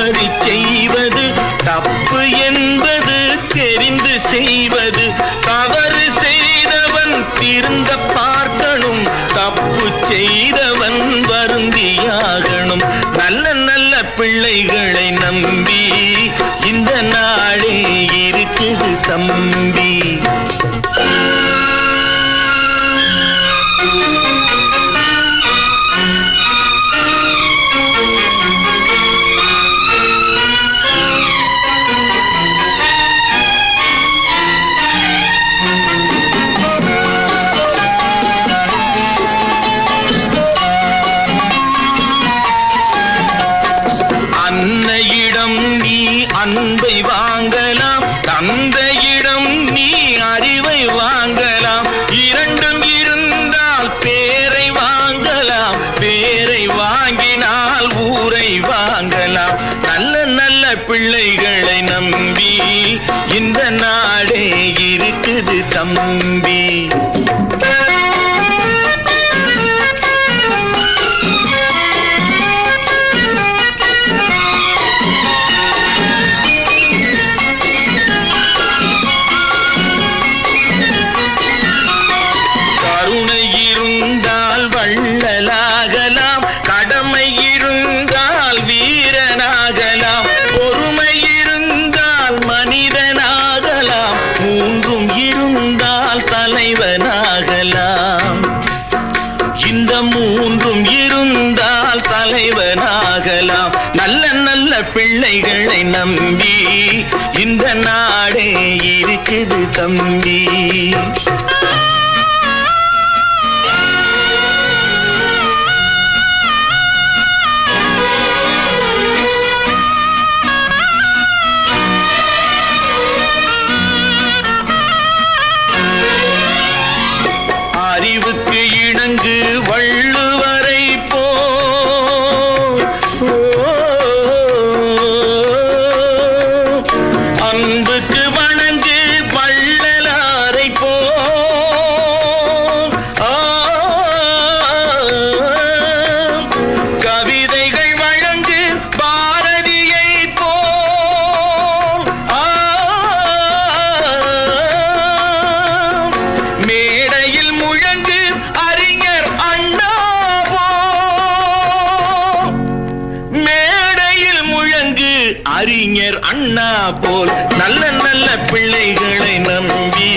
அப்படி செய்வது தப்பு என்பது தெரிந்து செய்வது. தவறு செய்தவன் திருந்த பார்க்கணும் தப்பு செய்தவன் வருந்தியாகணும். நல்ல நல்ல பிள்ளைகளை நம்பி இந்த நாளே இருக்குது தம்பி. தந்தையிடம் நீ அறிவை வாங்கலாம். இரண்டும் இருந்தால் பேரை வாங்கலாம். பேரை வாங்கினால் ஊரை வாங்கலாம். நல்ல நல்ல பிள்ளைகளை நம்பி இந்த நாடே இருக்குது தம்பி. தலைவனாகலாம். இந்த மூன்றும் இருந்தால் தலைவனாகலாம். நல்ல நல்ல பிள்ளைகளை நம்பி இந்த நாடே இருக்குது தம்பி. அறிஞர் அண்ணா போல் நல்ல நல்ல பிள்ளைகளை நம்பி